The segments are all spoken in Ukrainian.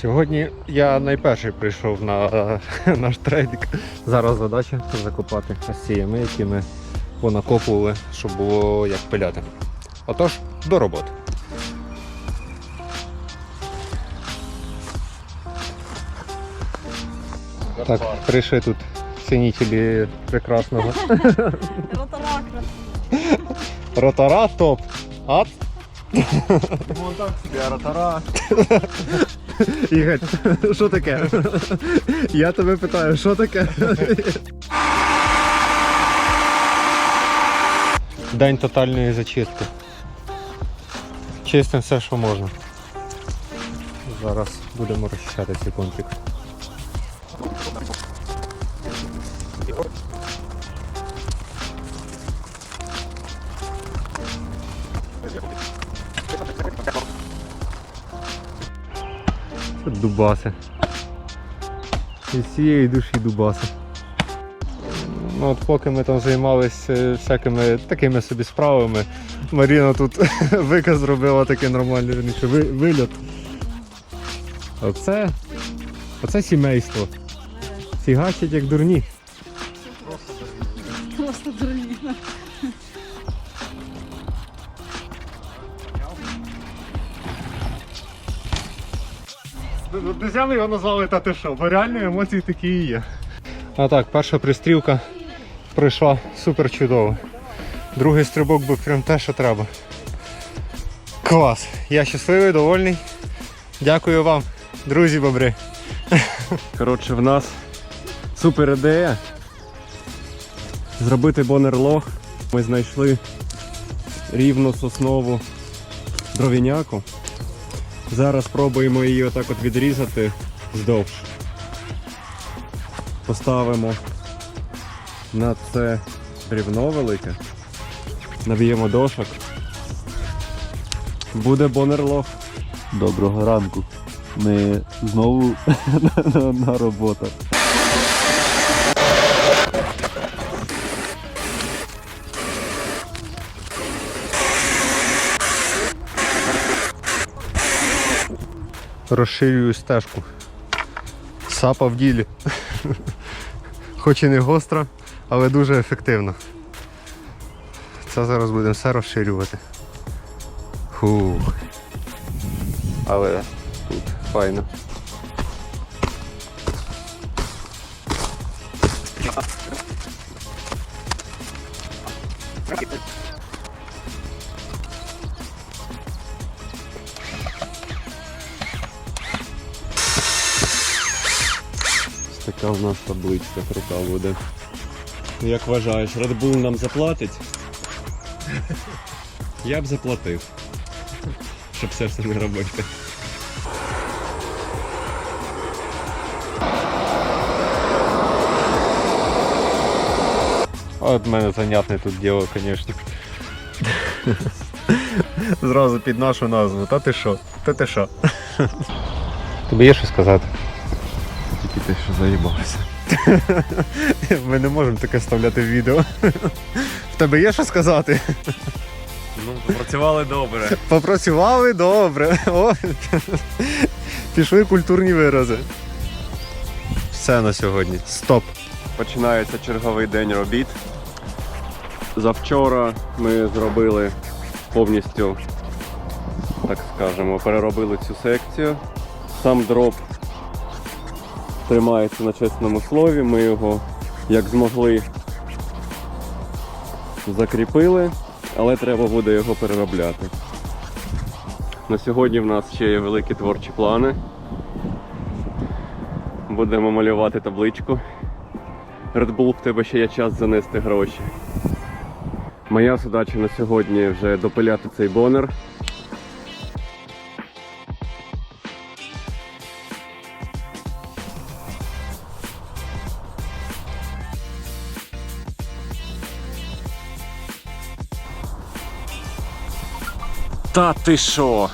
Сьогодні я найперший прийшов на наш трейдик. Зараз задача закопати ось ці ями, які ми понакопували, щоб було як пиляти. Отож, до роботи. Так, прийшли тут цінителі прекрасного ротара топ. Вон так собі ротара. Ігор, що таке? Я тебе питаю, що таке? День тотальної зачистки. Чистимо все, що можна. Зараз будемо розчищати цей конфлікт. Дубаси. Із цієї душі дубаси. Ну, от поки ми там займалися всякими такими собі справами, Маріна тут виказ зробила такий нормальний верніше, ви- вильот. Оце, оце сімейство. Фігачать як дурні. Друзями його назвали та ти що, бо реально емоції такі і є. А так, перша пристрілка пройшла супер чудово. Другий стрибок був прям те, що треба. Клас! Я щасливий, довольний. Дякую вам, друзі бобри. Коротше, в нас супер ідея. Зробити бонерлог. Ми знайшли рівну соснову дровіняку. Зараз спробуємо її отак от відрізати вздовж. Поставимо на це рівно велике. Наб'ємо дошок. Буде бонерлог. Доброго ранку. Ми знову на роботах. Розширюю стежку. Сапа в ділі. Хоч і не гостра, але дуже ефективно. Це зараз будемо все розширювати. Фух. Але тут файно. Ось така в нас табличка крута буде. Як вважаєш, Red Bull нам заплатить? Я б заплатив. Щоб все ж це не робити. От в мене занятне тут діло, звісно. Зразу під нашу назву. Та ти що? Та ти що? Тобі є що сказати? Тільки те, що заїбався. Ми не можемо таке вставляти в відео. В тебе є що сказати? Ну, попрацювали добре. Попрацювали добре. О, пішли культурні вирази. Все на сьогодні. Стоп. Починається черговий день робіт. Завчора ми зробили повністю, так скажемо, переробили цю секцію. Сам дроб тримається на чесному слові. Ми його як змогли закріпили, але треба буде його переробляти. На сьогодні в нас ще є великі творчі плани. Будемо малювати табличку. Red Bull, в тебе ще є час занести гроші. Моя задача на сьогодні вже допиляти цей бонер. Та ти що?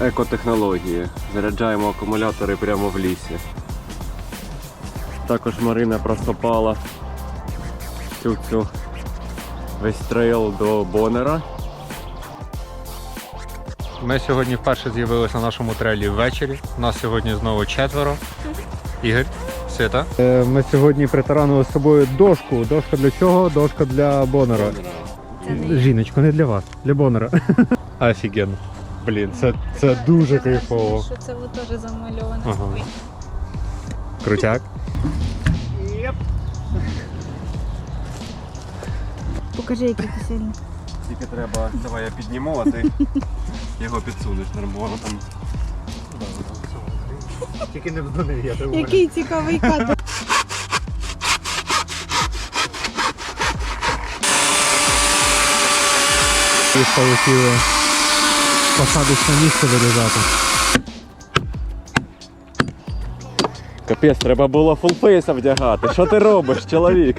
Екотехнології. Заряджаємо акумулятори прямо в лісі. Також Марина просопала всю цю весь трейл до Бонера. Ми сьогодні вперше з'явилися на нашому трейлі ввечері. Нас сьогодні знову четверо. Ігор, Свята. Е, Ми сьогодні притаранили з собою дошку. Дошка для чого? Дошка для Бонера. Жіночко, не для вас, для Бонера. Офігенно. Блін, це, це дуже кайфово. Що це ви теж замальоване. Ага. Крутяк. Покажи, який ти сильний. Тільки треба, давай я підніму, а ти його підсунеш нормально там. Тільки не вдони, я тебе Який цікавий кадр. І полетіли посадочне місце вирізати. Капець, треба було фулфейса вдягати. Що ти робиш, чоловік?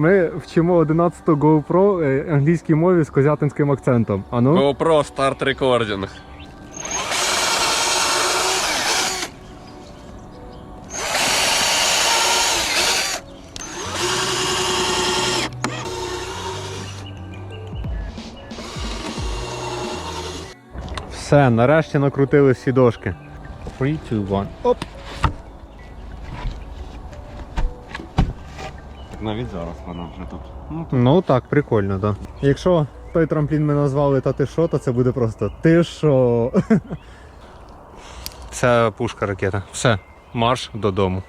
Ми вчимо 11 GoPro е, англійській мові з козятинським акцентом. А ну? GoPro старт рекординг. Все, нарешті накрутили всі дошки. 3, 2, 1. Оп! Навіть зараз вона вже тут. Ну, Ну так, прикольно, так. Да. Якщо той трамплін ми назвали та ти що, то це буде просто ти що. Це пушка ракета. Все, марш додому.